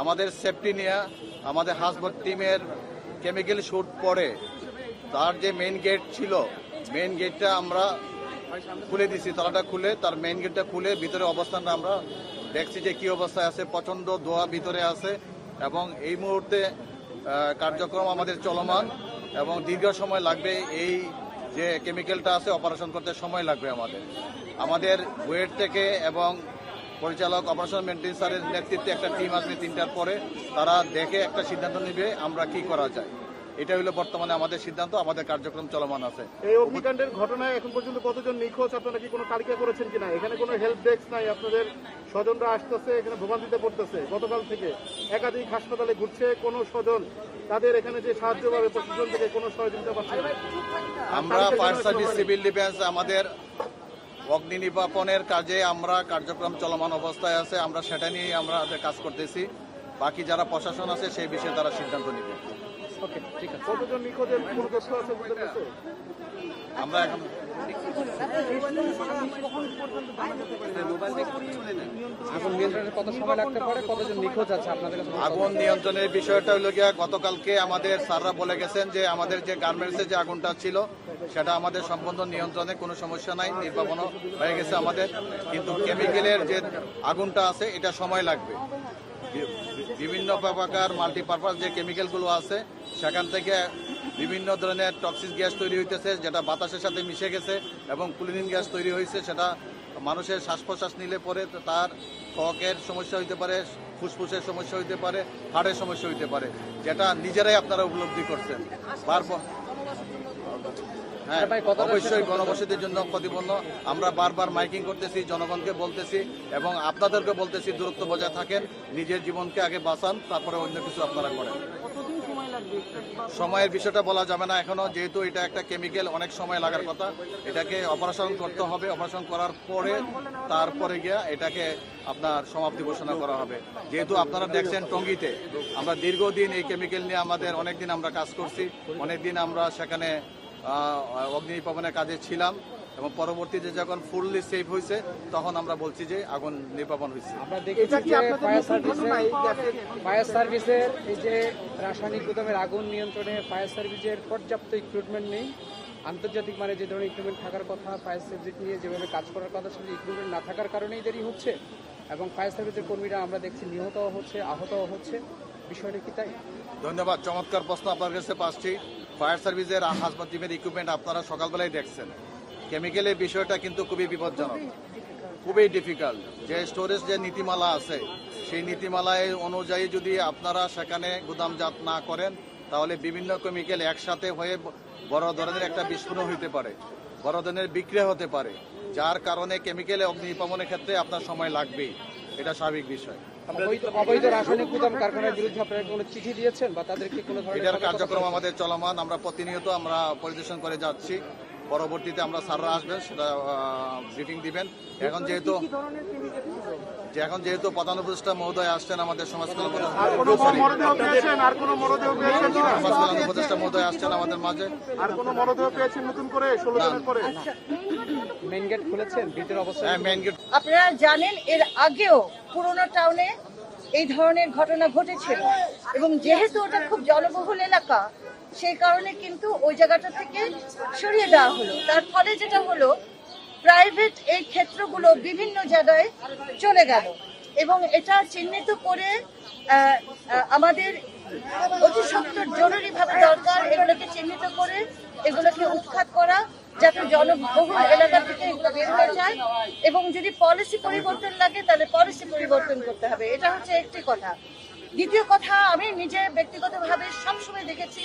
আমাদের সেফটি নিয়ে আমাদের হাসপাতাল টিমের কেমিক্যাল শুট পরে তার যে মেইন গেট ছিল মেইন গেটটা আমরা খুলে দিছি, তালাটা খুলে, তার মেইন গেটটা খুলে ভিতরে অবস্থানটা আমরা দেখছি যে কি অবস্থায় আছে প্রচণ্ড ধোয়া ভিতরে আছে এবং এই মুহূর্তে কার্যক্রম আমাদের চলমান এবং দীর্ঘ সময় লাগবে এই যে কেমিক্যালটা আছে অপারেশন করতে সময় লাগবে আমাদের। আমাদের ওয়েট থেকে এবং পরিচালক অপারেশন মেনটেন স্যারের নেতৃত্বে একটা টিম আসবে তিনটার পরে। তারা দেখে একটা সিদ্ধান্ত নেবে আমরা কি করা যায়। এটা হলো বর্তমানে আমাদের সিদ্ধান্ত আমাদের কার্যক্রম চলমান আছে। এই অগ্নিকাণ্ডের ঘটনায় এখন পর্যন্ত কতজন নিখোঁজ? আপনারা কি কোনো তালিকা করেছেন কিনা? এখানে কোনো হেল্প ডেস্ক নাই আপনাদের স্বজনরা আসতেছে এখানে ভোগান্তিতে পড়তেছে। গতকাল থেকে একাধিক হাসপাতালে ঘুরছে কোনো স্বজন। তাদের এখানে যে সাহায্য পাবে প্রশাসন থেকে কোনো সহযোগিতা পাচ্ছে আমরা ফায়ার সার্ভিস সিভিল ডিফেন্স আমাদের অগ্নি নির্বাপনের কাজে আমরা কার্যক্রম চলমান অবস্থায় আছে আমরা সেটা নিয়ে আমরা কাজ করতেছি। বাকি যারা প্রশাসন আছে সেই বিষয়ে তারা সিদ্ধান্ত নেবে। আমরা এখন আগুন নিয়ন্ত্রণের কাছে? আগুন নিয়ন্ত্রণের বিষয়টা হলো গিয়া গতকালকে আমাদের স্যাররা বলে গেছেন যে আমাদের যে গার্মেন্টসের যে আগুনটা ছিল সেটা আমাদের সম্পূর্ণ নিয়ন্ত্রণে কোনো সমস্যা নাই নির্বাপনও হয়ে গেছে আমাদের। কিন্তু কেমিক্যালের যে আগুনটা আছে এটা সময় লাগবে। বিভিন্ন প্রকার মাল্টিপারপাস যে কেমিক্যালগুলো আছে, সেখান থেকে বিভিন্ন ধরনের টক্সিক গ্যাস তৈরি হইতেছে, যেটা বাতাসের সাথে মিশে গেছে এবং ক্লিনিং গ্যাস তৈরি হয়েছে সেটা মানুষের শ্বাস প্রশ্বাস নিলে পরে তার ত্বকের সমস্যা হইতে পারে, ফুসফুসের সমস্যা হইতে পারে, হাড়ের সমস্যা হইতে পারে, যেটা নিজেরাই আপনারা উপলব্ধি করছেন। বারবার অবশ্যই গণবসতির জন্য প্রতিপন্ন আমরা বারবার মাইকিং করতেছি জনগণকে বলতেছি এবং আপনাদেরকে বলতেছি দূরত্ব বজায় থাকেন নিজের জীবনকে আগে বাঁচান তারপরে অন্য কিছু আপনারা করেন। সময়ের বিষয়টা বলা যাবে না এখনও যেহেতু এটা একটা কেমিক্যাল অনেক সময় লাগার কথা। এটাকে অপারেশন করতে হবে অপারেশন করার পরে তারপরে গিয়া এটাকে আপনার সমাপ্তি ঘোষণা করা হবে। যেহেতু আপনারা দেখছেন টঙ্গিতে আমরা দীর্ঘদিন এই কেমিক্যাল নিয়ে আমাদের অনেকদিন আমরা কাজ করছি অনেকদিন আমরা সেখানে অগ্নি নির্বাপনের কাজে ছিলাম এবং পরবর্তীতে যখন ফুললি সেফ হয়েছে তখন আমরা বলছি যে আগুন নির্বাপন হয়েছে। আমরা দেখেছি যে ফায়ার সার্ভিসের এই যে রাসায়নিক গুদামের আগুন নিয়ন্ত্রণে ফায়ার সার্ভিসের পর্যাপ্ত ইকুইপমেন্ট নেই। আন্তর্জাতিক মানে যে ধরনের ইকুইপমেন্ট থাকার কথা ফায়ার সার্ভিস নিয়ে যেভাবে কাজ করার কথা সেই ইকুইপমেন্ট না থাকার কারণেই দেরি হচ্ছে। এবং ফায়ার সার্ভিসের কর্মীরা আমরা দেখছি নিহতও হচ্ছে আহতও হচ্ছে। বিষয়টা কি তাই? ধন্যবাদ চমৎকার প্রশ্ন আপনার কাছে পাচ্ছি ফায়ার সার্ভিসের হাসপাতাল টিমের ইকুইপমেন্ট আপনারা সকালবেলায় দেখছেন। কেমিক্যালের বিষয়টা কিন্তু খুবই বিপজ্জনক। খুবই ডিফিকাল্ট যে স্টোরেজ যে নীতিমালা আছে, সেই নীতিমালায় অনুযায়ী যদি আপনারা সেখানে গুদামজাত না করেন, তাহলে বিভিন্ন কেমিক্যাল একসাথে হয়ে বড় ধরনের একটা বিস্ফোরণ হতে পারে, বড় ধরনের বিক্রিয়া হতে পারে, যার কারণে কেমিক্যালে অগ্নি নির্বাপনের ক্ষেত্রে আপনার সময় লাগবেই। এটা স্বাভাবিক বিষয়। অবৈধ অবৈধ রাসায়নিক গুদাম কারখানার বিরুদ্ধে আপনারা কোনো চিঠি দিয়েছেন বা তাদেরকে কোনো ধরনের এটার কার্যক্রম আমাদের চলমান। আমরা প্রতিনিয়ত আমরা পরিদর্শন করে যাচ্ছি। পরবর্তীতে আমরা স্যাররা আসবেন সেটা ব্রিফিং দিবেন। এখন যেহেতু যে এখন যেহেতু প্রধান উপদেষ্টা মহোদয় আসছেন আমাদের সমাজ কল্যাণ উপদেষ্টা মহোদয় আসছেন আমাদের মাঝে। আর কোনো মরদেহ পেয়েছেন নতুন করে ষোলো জনের পরে? মেইন গেট খুলেছেন ভিতরে অবস্থা হ্যাঁ মেইন গেট আপনারা জানেন এর আগেও পুরোনো টাউনে এই ধরনের ঘটনা ঘটেছিল। এবং যেহেতু ওটা খুব জনবহুল এলাকা, সেই কারণে কিন্তু ওই জায়গাটা থেকে সরিয়ে দেওয়া হলো। তার ফলে যেটা হলো প্রাইভেট এই ক্ষেত্রগুলো বিভিন্ন জায়গায় চলে গেল। এবং এটা চিহ্নিত করে আমাদের অতি সত্তর জরুরিভাবে দরকার এগুলোকে চিহ্নিত করে, এগুলোকে উৎখাত করা যাতে জনবহুল এলাকা থেকে এগুলো বের হয়ে যায় এবং যদি পলিসি পরিবর্তন লাগে তাহলে পলিসি পরিবর্তন করতে হবে। এটা হচ্ছে একটি কথা। দ্বিতীয় কথা আমি নিজে ব্যক্তিগতভাবে সবসময় দেখেছি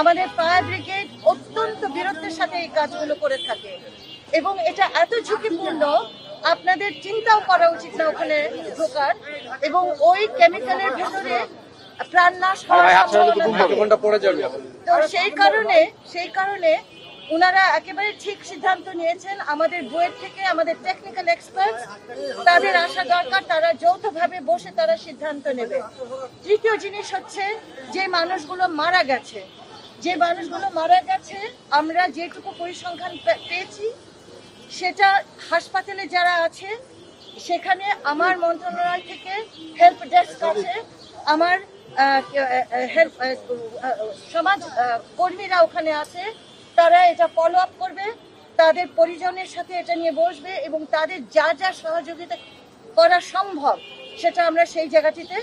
আমাদের ফায়ার ব্রিগেড অত্যন্ত বীরত্বের সাথে এই কাজগুলো করে থাকে। এবং এটা এত ঝুঁকিপূর্ণ আপনাদের চিন্তাও করা উচিত না ওখানে ঢোকার। এবং ওই কেমিক্যালের ভেতরে হওয়ার থাকে। ঘণ্টা পড়ে যাবে তো সেই কারণে সেই কারণে ওনারা একেবারে ঠিক সিদ্ধান্ত নিয়েছেন আমাদের বইয়ের থেকে আমাদের টেকনিক্যাল এক্সপার্ট তাদের আসা দরকার তারা যৌথভাবে বসে তারা সিদ্ধান্ত নেবে। তৃতীয় জিনিস হচ্ছে যে মানুষগুলো মারা গেছে যে মানুষগুলো মারা গেছে আমরা যেটুকু পরিসংখ্যান পেয়েছি সেটা হাসপাতালে যারা আছে সেখানে আমার মন্ত্রণালয় থেকে হেল্প ডেস্ক আছে আমার আহ, সমাজ কর্মীরা ওখানে আছে তারা এটা ফলো আপ করবে, তাদের পরিজনের সাথে এটা নিয়ে বসবে এবং তাদের যা যা সহযোগিতা করা সম্ভব সেটা আমরা সেই জায়গাটিতে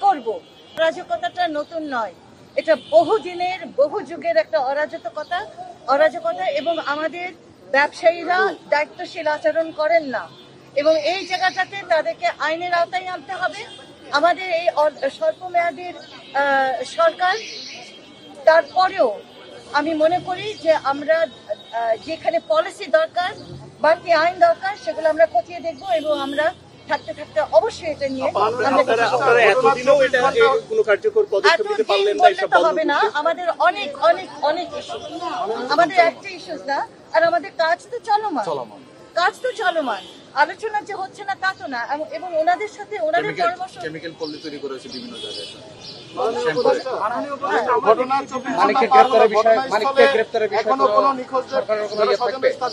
করব। অরাজকতাটা নতুন নয়, এটা বহু দিনের বহু যুগের একটা অরাজকতা অরাজকতা এবং আমাদের ব্যবসায়ীরা দায়িত্বশীল আচরণ করেন না এবং এই জায়গাটাতে তাদেরকে আইনের আওতায় আনতে হবে। আমাদের এই অ- স্বল্পমেয়াদীর সরকার তারপরেও আমি মনে করি যে আমরা যেখানে পলিসি দরকার বাকি আইন দরকার সেগুলো আমরা খতিয়ে দেখব এবং আমরা থাকতে থাকতে অবশ্যই এটা নিয়ে এতদিন বললে তো হবে না। আমাদের অনেক অনেক অনেক ইস্যু আমাদের একটা ইস্যুস না আর আমাদের কাজ তো চলমান। কাজ তো চলমান। আলোচনা যে হচ্ছে না তা তো না। এবং- ওনাদের সাথে ওনাদের পরামর্শ কেমিক্যাল পল্লী তৈরি করেছে বিভিন্ন জায়গায়।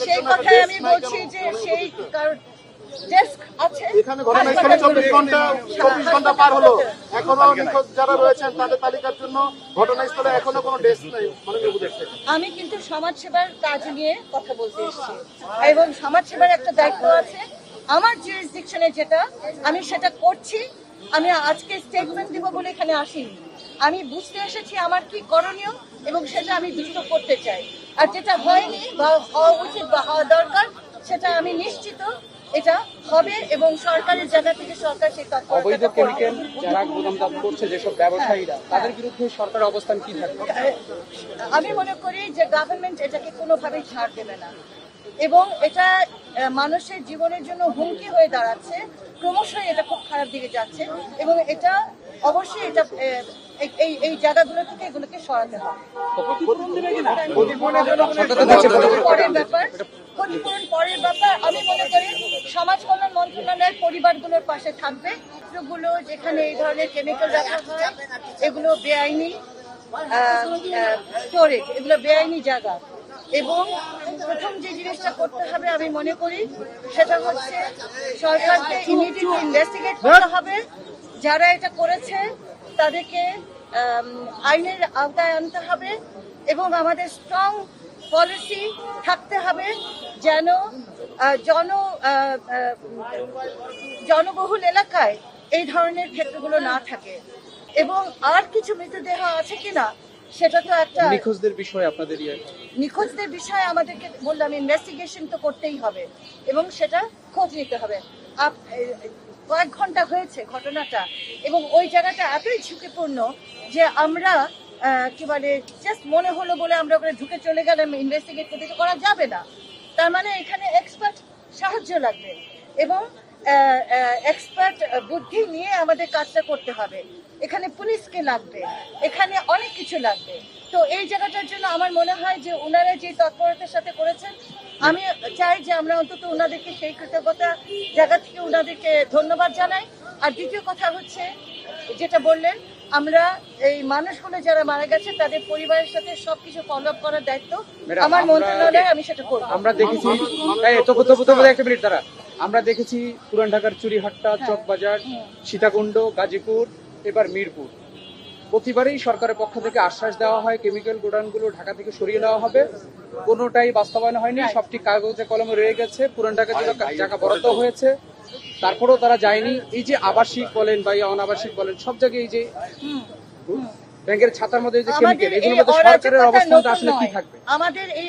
সেই কথায় কথাই আমি বলছি যে সেই কারণ ডেস্ক আছে। এখানে ঘটনাস্থলে চব্বিশ ঘণ্টা চব্বিশ ঘণ্টা পার হলো। এখনও নিখোঁজ যারা রয়েছেন তাদের তালিকার জন্য ঘটনাস্থলে এখনও কোনো ডেস্ক নেই মাননীয় উপদেষ্টা। আমি কিন্তু সমাজ সেবার কাজ নিয়ে কথা বলতে এসেছি। এবং সমাজ সেবার একটা দায়িত্ব আছে। আমার জুরিসডিকশনে যেটা আমি সেটা করছি। আমি আজকে স্টেটমেন্ট দিব বলে এখানে আসিনি। আমি বুঝতে এসেছি আমার কি করণীয় এবং সেটা আমি দ্রুত করতে চাই। আর যেটা হয়নি বা হওয়া উচিত বা হওয়া দরকার সেটা আমি নিশ্চিত এটা হবে এবং সরকারের জায়গা থেকে সরকার সেই অবৈধ কেমিক্যাল। যারা করছে যেসব ব্যবসায়ীরা তাদের বিরুদ্ধে সরকারের অবস্থান কি থাকবে? আমি মনে করি যে গভর্নমেন্ট এটাকে কোনোভাবেই ছাড় দেবে না। এবং এটা মানুষের জীবনের জন্য হুমকি হয়ে দাঁড়াচ্ছে। ক্রমশই এটা খুব খারাপ দিকে যাচ্ছে এবং এটা অবশ্যই এটা এই- এই এই জায়গাগুলো থেকে এগুলোকে সরাতে হবে। ব্যাপার। ক্ষতিপূরণ পরের ব্যাপার, আমি মনে করি সমাজ কল্যাণ মন্ত্রণালয়ের পরিবারগুলোর পাশে থাকবে। গুলো যেখানে এই ধরনের কেমিক্যাল রাখা হয় এগুলো বেআইনি স্টোরেজ এগুলো বেআইনি জায়গা। এবং প্রথম যে জিনিসটা করতে হবে আমি মনে করি, সেটা হচ্ছে সরকারকে ইমিডিয়েটলি ইনভেস্টিগেট করতে হবে। যারা এটা করেছে, তাদেরকে আইনের আওতায় আনতে হবে এবং আমাদের স্ট্রং পলিসি থাকতে হবে যেন জন জনবহুল এলাকায় এই ধরনের ক্ষেত্রগুলো না থাকে। এবং আর কিছু মৃতদেহ আছে কিনা সেটা তো একটা নিখোঁজদের বিষয়ে আপনাদের ইয়ে। নিখোঁজদের বিষয়ে আমাদেরকে বললাম ইনভেস্টিগেশন তো করতেই হবে এবং সেটা খোঁজ নিতে হবে। কয়েক ঘণ্টা হয়েছে ঘটনাটা এবং ওই জায়গাটা এতই ঝুঁকিপূর্ণ যে আমরা কি বলে জাস্ট মনে হলো বলে আমরা ওখানে ঢুকে চলে গেলাম ইনভেস্টিগেট করতে করা যাবে না। তার মানে এখানে এক্সপার্ট সাহায্য লাগবে এবং এক্সপার্ট বুদ্ধি নিয়ে আমাদের কাজটা করতে হবে। এখানে পুলিশকে লাগবে, এখানে অনেক কিছু লাগবে। তো এই জায়গাটার জন্য আমার মনে হয় যে ওনারা যে তৎপরতার সাথে করেছেন, আমি চাই যে আমরা অন্তত ওনাদেরকে সেই কৃতজ্ঞতা জায়গা থেকে ওনাদেরকে ধন্যবাদ জানাই। আর দ্বিতীয় কথা হচ্ছে, যেটা বললেন আমরা এই মানুষগুলো যারা মারা গেছে তাদের পরিবারের সাথে সবকিছু ফলো আপ করার দায়িত্ব আমার মন্ত্রণালয়ে আমি সেটা করব। আমরা দেখেছি একটা মিনিট দাঁড়া। আমরা দেখেছি পুরান ঢাকার চুরিহাট্টা চকবাজার সীতাকুণ্ড গাজীপুর এবার মিরপুর। প্রতিবারই সরকারের পক্ষ থেকে আশ্বাস দেওয়া হয় কেমিক্যাল গোডাউনগুলো ঢাকা থেকে সরিয়ে নেওয়া হবে। কোনোটাই বাস্তবায়ন হয়নি। সবটি কাগজে কলমে রয়ে গেছে। পুরান ঢাকার জন্য জায়গা বরাদ্দ হয়েছে। তারপরেও তারা যায়নি। এই যে আবাসিক বলেন বা এই অনাবাসিক বলেন সব জায়গায় এই যে ব্যাংকের ছাতার মধ্যে এই যে আমাদের কেমিক্যাল এগুলোর মধ্যে সরকারের অবস্থানটা আসলে কি থাকবে? আমাদের এই